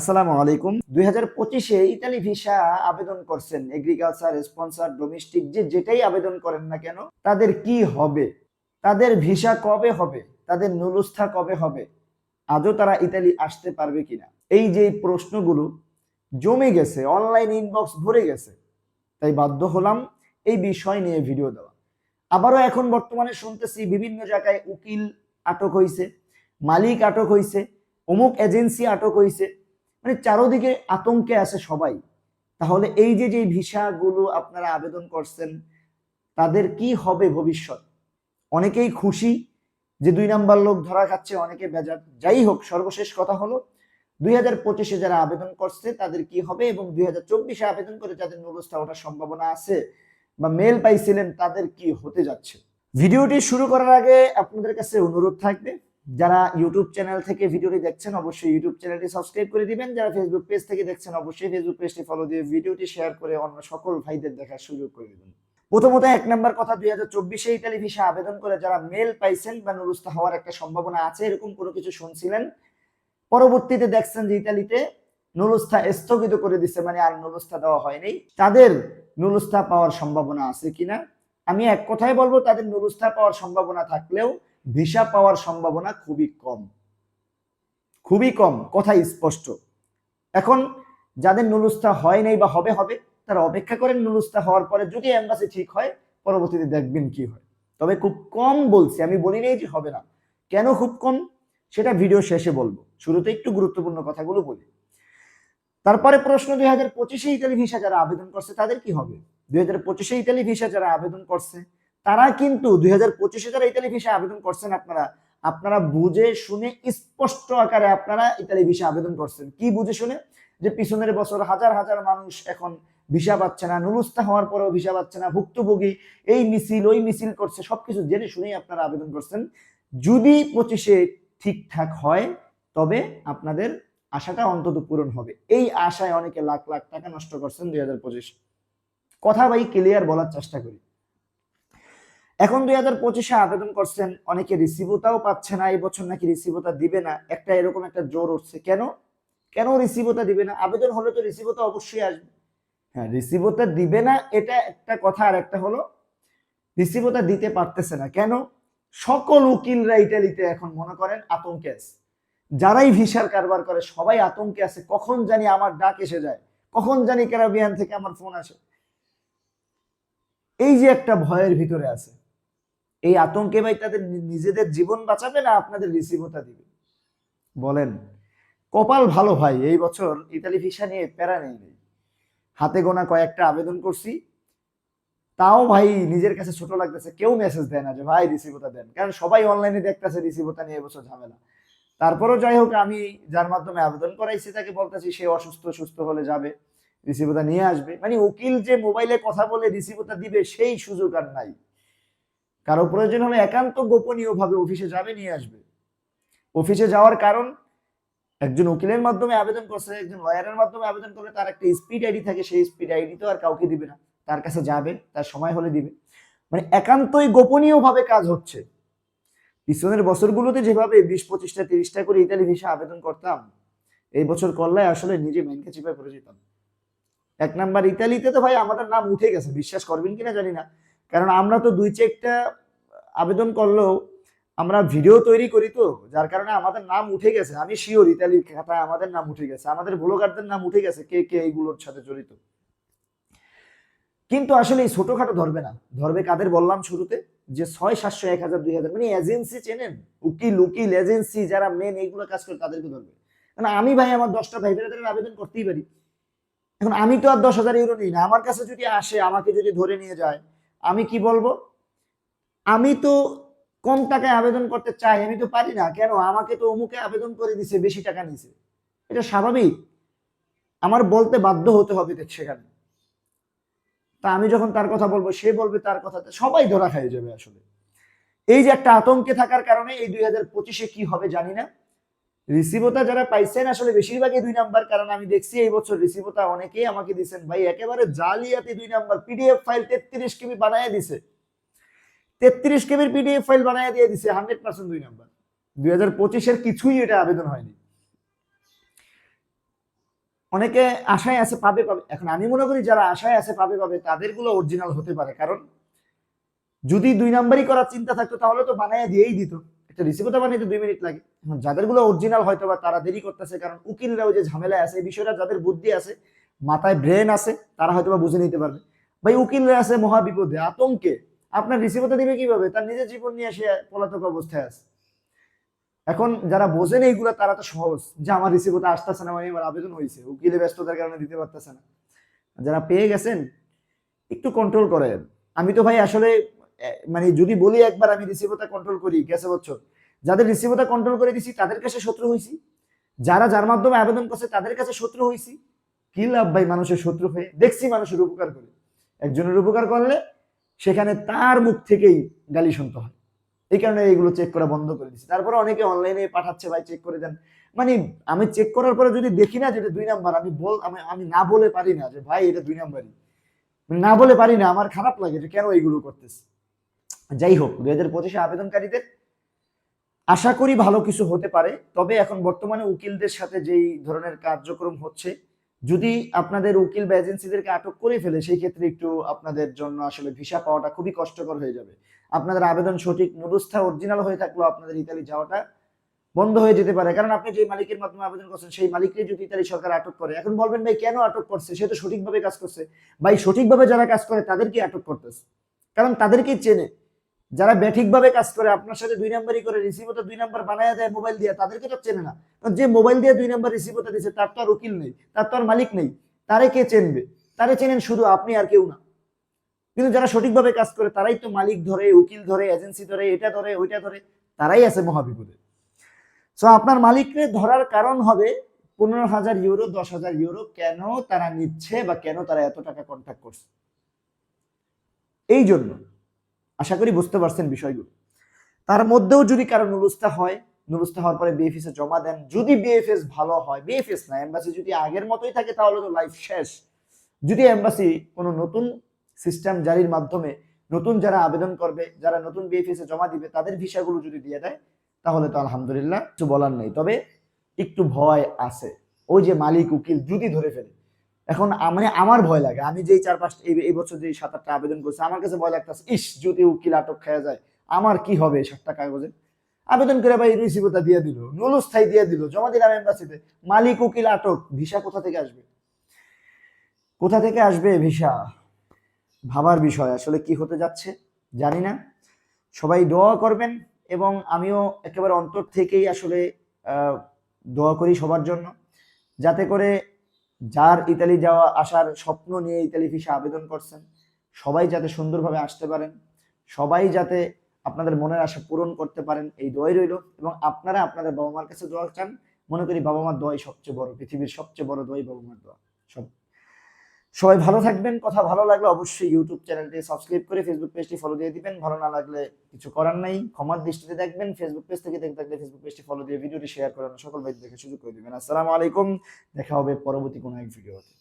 আসসালামু আলাইকুম। দুই হাজার পঁচিশে ইতালি ভিসা আবেদন করছেন। এগ্রিকালচার স্পন্সর ডোমেস্টিক যে যেটাই আবেদন করেন না কেন, তাদের কি হবে? তাদের ভিসা কবে হবে? তাদের নুলুস্থা কবে হবে? আজও তারা ইতালি আসতে পারবে কিনা? এই যে প্রশ্নগুলো জমে গেছে অনলাইন ইনবক্স ভরে গেছে, তাই বাধ্য হলাম এই বিষয় নিয়ে ভিডিও দেওয়া। আবারও এখন বর্তমানে শুনতেছি বিভিন্ন জায়গায় উকিল আটক হয়েছে মালিক আটক হয়েছে অমুক এজেন্সি আটক হয়েছে মানে চারোদিকে আতঙ্কে আছে সবাই। তাহলে এই যে যে ভিসাগুলো আপনারা আবেদন করছেন, তাদের কি হবে ভবিষ্যৎ? অনেকেই খুশি যে দুই নাম্বার লোক ধরা খাচ্ছে, অনেকে বেজার। যাই হোক, সর্বশেষ কথা হলো, দুই হাজার পঁচিশে যারা আবেদন করছে, তাদের কি হবে এবং দুই হাজার চব্বিশে আবেদন করে যাদের নুরস্থা ওঠার সম্ভাবনা আছে বা মেল পাইছিলেন, তাদের কি হতে যাচ্ছে? ভিডিওটি শুরু করার আগে আপনাদের কাছে অনুরোধ থাকবে যারা ইউটিউব চ্যানেল থেকে ভিডিওটি দেখছেন, অবশ্যই ইউটিউব চ্যানেলটি সাবস্ক্রাইব করে দিবেন। যারা ফেসবুক পেজ থেকে দেখছেন, অবশ্যই ফেসবুক পেজটি ফলো দিয়ে ভিডিওটি শেয়ার করে অন্য সকল ভাইদের দেখার সুযোগ করে দিবেন। প্রথমত এক নম্বর কথা, দুই হাজার চব্বিশে ইতালি ভিসা আবেদন করে যারা মেল পাইছেন বা নুরুস্তা হওয়ার একটা সম্ভাবনা আছে, এরকম কোনো কিছু শুনছিলেন? পরবর্তীতে দেখছেন যে ইতালিতে নুরুস্থা স্থগিত করে দিচ্ছে মানে আর নুরুস্থা দেওয়া হয়নি। তাদের নুরুস্থা পাওয়ার সম্ভাবনা আছে কিনা? আমি এক কথায় বলব, তাদের নুরুস্থা পাওয়ার সম্ভাবনা থাকলেও ভিসা পাওয়ার সম্ভাবনা খুবই কম। খুবই কম, কথা স্পষ্ট। এখন যাদের নুলুস্তা হয় নাই বা হবে হবে, তারা অপেক্ষা করেন নুলুস্তা হওয়ার পরে যদি এম্বাসি ঠিক হয়, পরবর্তীতে দেখবেন কি হয়। তবে খুব কম বলছি, আমি বলি নাই যে হবে না। কেন খুব কম? সেটা ভিডিও শেষে বলব। শুরুতে একটু গুরুত্বপূর্ণ কথাগুলো বলি। তারপরে প্রশ্ন, দুই হাজার পঁচিশে ইতালি ভিসা যারা আবেদন করছে, তাদের কি হবে? দুই হাজার পঁচিশে ইতালি ভিসা যারা আবেদন করছে তারা কিন্তু দুই হাজার পঁচিশে যারা ইতালি ভিসা আবেদন করছেন আপনারা আপনারা বুঝে শুনে স্পষ্ট আকারে আপনারা ইতালি ভিসা আবেদন করছেন। কি বুঝে শুনে? যে পিছনের বছর হাজার হাজার মানুষ এখন ভিসা পাচ্ছে না নুরুস্তা হওয়ার পরেও ভিসা পাচ্ছে না, ভুক্তভোগী এই মিছিল, ওই মিছিল করছে, সবকিছু জেনে শুনেই আপনারা আবেদন করছেন। যদি পঁচিশে ঠিকঠাক হয়, তবে আপনাদের আশাটা অন্তত পূরণ হবে। এই আশায় অনেকে লাখ লাখ টাকা নষ্ট করছেন দুই হাজার পঁচিশ। কথা ভাই ক্লিয়ার বলার চেষ্টা করি। এখন দুই হাজার পঁচিশে আবেদন করছেন, অনেকে রিসিভতাও পাচ্ছে না এই বছর নাকি রিসিভতা দিবে না। একটা এরকম একটা জোর উঠছে। কেন? কেন রিসিভতা দিবে না? আবেদন হলে তো রিসিভতা অবশ্যই আসবে। হ্যাঁ রিসিভতা দিবে না, এটা একটা কথা। আর একটা হলো রিসিভতা দিতে পারতেছে না। কেন? সকল উকিলরা ইটালিতে এখন মনে করেন আতঙ্কে আছে। যারাই ভিসার কারবার করে, সবাই আতঙ্কে আছে। কখন জানি আমার ডাক এসে যায়। কখন জানি ক্যারাবিয়ান থেকে আমার ফোন আসে। এই যে একটা ভয়ের ভিতরে আছে। এই আতঙ্কে ভাই তাদের নিজেদের জীবন বাঁচাবে না আপনাদের রিসিভতা দিবে? বলেন, কপাল ভালো ভাই, এই বছর ইতালি ভিসা নিয়ে প্যারা নেই নেই হাতে গোনা কয়েকটা আবেদন করছি। তাও ভাই নিজের কাছে ছোট লাগতেছে, কেউ মেসেজ দেয় না যে, ভাই রিসিভতা দেন। কারণ সবাই অনলাইনে দেখতেছে রিসিভতা নিয়ে এবছর ঝামেলা। তারপরেও যাই হোক, আমি যার মাধ্যমে আবেদন করাইছি তাকে বলতেছি, সে অসুস্থ, সুস্থ হলে যাবে রিসিভতা নিয়ে আসবে। মানে উকিল যে মোবাইলে কথা বলে রিসিভতা দিবে, সেই সুযোগ আর নাই। কারও প্রয়োজন হলে একান্ত গোপনীয় ভাবে অফিসে যাবে, নিয়ে আসবে। অফিসে যাওয়ার কারণ, একজন উকিলের মাধ্যমে আবেদন করছে, একজন লয়ারের মাধ্যমে আবেদন করলে তার একটা স্পিড আইডি থাকে, সেই স্পিড আইডি তো আর কাউকে দিবে না। তার কাছে যাবে, তার সময় হলে দিবে। মানে একান্তই গোপনীয় ভাবে কাজ হচ্ছে। পিছনের বছরগুলোতে যেভাবে বিশ পঁচিশটা, তিরিশটা করে ইতালি ভিসা আবেদন করতাম, এই বছর করলে আসলে নিজে ব্যাংকে চিপায় পড়ে যেতাম। এক নাম্বার, ইতালিতে তো ভাই আমাদের নাম উঠে গেছে, বিশ্বাস করবেন কিনা জানি না। কারণ আমরা তো দুই চেকটা আবেদন করলেও আমরা ভিডিও তৈরি করি তো, যার কারণে আমাদের নাম উঠে গেছে। আমি শিওর ইতালির খাতায় আমাদের নাম উঠে গেছে, আমাদের ব্লগারদের নাম উঠে গেছে কে কে এইগুলোর সাথে জড়িত। কিন্তু আসলে এই ছোটখাটো ধরবে না। ধরবে কাদের বললাম শুরুতে? যে ছয় সাতশো এক হাজার দুই হাজার। মানে এজেন্সি চেনেন? উকিল উকিল এজেন্সি যারা মেন এইগুলো কাজ করে তাদেরকে ধরবে। কারণ আমি ভাই আমার দশটা ভাই বেড়াদের আবেদন করতেই পারি। এখন আমি তো আর দশ হাজার ইউরো নিই না। আমার কাছে যদি আসে, আমাকে যদি ধরে নিয়ে যায় আমি কি বলব? আমি তো কম টাকায় আবেদন করতে চাই, আমি তো পারি না। কেন? আমাকে তো অমুকে আবেদন করে দিছে, বেশি টাকা নিছে। এটা স্বাভাবিক। আমার বলতে বাধ্য হতে হবে সেখানে। তা আমি যখন তার কথা বলব, সে বলবে তার কথাতে সবাই ধরা খাইয়ে যাবে আসলে। এই যে একটা আতঙ্কে থাকার কারণে এই দুই হাজার পঁচিশে কি হবে জানি না। রিসিভতা যারা পাইছেন আসলে বেশিরভাগই দুই নাম্বার, কারণ আমি দেখছি এই বছর রিসিভতা অনেকেই আমাকে দিছেন ভাই, একেবারে জালিয়াতি দুই নাম্বার পিডিএফ ফাইল তেত্রিশ কেবি বানায় দিছে। তেত্রিশ কেবির পিডিএফ ফাইল বানায় দিয়ে দিছে হান্ড্রেড পার্সেন্ট দুই নাম্বার। দুই হাজার পঁচিশের কিছুই এটা আবেদন হয়নি। অনেকে আশায় আছে পাবে পাবে। এখন আমি মনে করি যারা আশায় আছে পাবে পাবে, তাদেরগুলো অরিজিনাল হতে পারে। কারণ যদি দুই নাম্বারই করার চিন্তা থাকতো, তাহলে তো বানায় দিয়েই দিত। একটা রিসিভটা বানাইতে দুই মিনিট লাগে। এখন যাদেরগুলো অরিজিনাল হয়তো বা তারা দেরি করতেছে, কারণ উকিলরাও যে ঝামেলায় আছে, এই বিষয়টা যাদের বুদ্ধি আছে, মাথায় ব্রেন আছে, তারা হয়তো বা বুঝে নিতে পারবে। ভাই, উকিলরা আছে মহা বিপদে, আতঙ্কে। আপনার রিসিভটা দিবে কীভাবে? তার নিজের জীবন নিয়ে সে পলাতক অবস্থায় আছে। এখন যারা বোঝেন এইগুলো, তারা তো সহজ যে আমার রিসিভটা আসতেছে না মানে আমার আবেদন হয়েছে। উকিলে ব্যস্ততার কারণে দিতে পারতেছে না। যারা পেয়ে গেছেন, একটু কন্ট্রোল করেন। আমি তো ভাই আসলে মানে যদি বলি একবার আমি রিসিভটা কন্ট্রোল করি, গেছে বছর। যাদের রিসিভটা কন্ট্রোল করে দিছি, তাদের কাছে শত্রু হয়েছি যারা যার মাধ্যমে আবেদন করছে, তাদের কাছে শত্রু হয়েছি কি লাভ ভাই মানুষের শত্রু হয়ে? দেখছি মানুষের উপকার করে। একজনের উপকার করলে সেখানে তার মুখ থেকেই গালি শুনতে হয়। এই কারণে এইগুলো চেক করা বন্ধ করে দিচ্ছি তারপরে অনেকে অনলাইনে পাঠাচ্ছে ভাই চেক করে দেন। মানে আমি চেক করার পরে যদি দেখি না যেটা দুই নাম্বার, আমি বল, আমি আমি না বলে পারি না যে ভাই এটা দুই নাম্বারই। না বলে পারি না, আমার খারাপ লাগে যে কেন এইগুলো করতেছে। যাই হোক দুই হাজার পঁচিশে আবেদনকারীদের আশা করি ভালো কিছু হতে পারে, তবে এখন বর্তমানে উকিলদের সাথে যেই ধরনের কার্যক্রম হচ্ছে, যদি আপনাদের উকিল বা এজেন্সিদেরকে আটক করে ফেলে, সেই ক্ষেত্রে একটু আপনাদের জন্য আসলে ভিসা পাওয়াটা খুবই কষ্টকর হয়ে যাবে। আপনাদের আবেদন সঠিক নুরুস্থা অরিজিনাল হয়ে থাকলেও আপনাদের ইতালি যাওয়াটা বন্ধ হয়ে যেতে পারে। কারণ আপনি যে মালিকের মাধ্যমে আবেদন করছেন, সেই মালিককে যদি ইতালি সরকার আটক করে, এখন বলবেন, ভাই, কেন আটক করছে? সে তো সঠিকভাবে কাজ করছে। ভাই, সঠিকভাবে যারা কাজ করে তাদেরকে আটক করতেছে। কারণ তাদেরকেই চেনে। যারা ব্যাঠিকভাবে কাজ করে, আপনার সাথে দুই নাম্বারই করে রিসিভটা দুই নাম্বার বানায় দেয় মোবাইল দিয়ে, তাদেরকে তো চেনে না। কারণ যে মোবাইল দিয়ে দুই নাম্বার রিসিভটা দিচ্ছে তার তো আর উকিল নেই, তার তো আর মালিক নেই। তারে কে চেনবে? তারে চেনেন শুধু আপনি আর কেউ না। কিন্তু যারা সঠিকভাবে কাজ করে, তারাই তো মালিক ধরে, উকিল ধরে এজেন্সি ধরে, এটা ধরে, ওইটা ধরে, তারাই আছে মহাবিপদে। সো আপনার মালিককে ধরার কারণ হবে পনেরো হাজার ইউরো দশ হাজার ইউরো কেন তারা নিচ্ছে বা কেন তারা এত টাকা কন্ট্যাক্ট করছে? এই জন্য আশা করি বুঝতে পারছেন বিষয়গুলো। তার মধ্যেও যদি কারও নুরুস্তা হয়, নুরুস্তা হওয়ার পরে বিএফএস এ জমা দেন, যদি বিএফএস ভালো হয় বিএফএস না এম্বাসি যদি আগের মতোই থাকে, তাহলে তো লাইফ শেষ। যদি এম্বাসি কোনো নতুন সিস্টেম জারির মাধ্যমে নতুন যারা আবেদন করবে, যারা নতুন বিএফএস এ জমা দিবে, তাদের ভিসাগুলো যদি দিয়ে দেয়, তাহলে তো আলহামদুলিল্লাহ, কিছু বলার নেই। তবে একটু ভয় আছে। ওই যে মালিক, উকিল যদি ধরে ফেলে এখন মানে আমার ভয় লাগে। আমি যেই চার পাঁচটা এই- বছর যে সাত আটটা আবেদন করছি, আমার কাছে ভয় লাগতেছে, ইস, যদি উকিল আটক খেয়ে যায়, আমার কি হবে সাতটা কাগজে? আবেদন করে ভাই রিসিভটা দিয়ে দিল, নুলস্থায়ী দিয়ে দিল, জমা দিলাম এম্বাসিতে মালিক, উকিল আটক, ভিসা কোথা থেকে আসবে? কোথা থেকে আসবে ভিসা? ভাবার বিষয়, আসলে কি হতে যাচ্ছে জানি না। সবাই দোয়া করবেন এবং আমিও একেবারে অন্তর থেকেই আসলে দোয়া করি সবার জন্য, যাতে করে যার ইতালি যাওয়া আসার স্বপ্ন নিয়ে ইতালি ভিসা আবেদন করছেন, সবাই যাতে সুন্দরভাবে আসতে পারেন, সবাই যাতে আপনাদের মনের আশা পূরণ করতে পারেন, এই দোয়াই রইল। এবং আপনারা আপনাদের বাবা মার কাছে দোয়া চান, মনে করি বাবা মার দোয়াই সবচেয়ে বড়, পৃথিবীর সবচেয়ে বড় দোয়াই বাবা মার দোয়া। সব সবাই ভালো থাকবেন। কথা ভালো লাগলে অবশ্যই ইউটিউব চ্যানেলটি সাবস্ক্রাইব করে ফেসবুক পেজটি ফলো দিয়ে দিবেন। ভালো না লাগলে কিছু করার নাই। ক্ষমার দৃষ্টিতে দেখবেন। ফেসবুক পেজ থেকে দেখতে থাকলে ফেসবুক পেজটি ফলো দিয়ে ভিডিওটি শেয়ার করানো সকল ভাই দেখে সুযোগ করে দিবেন। আসসালামু আলাইকুম। দেখা হবে পরবর্তী কোনো এক ভিডিওতে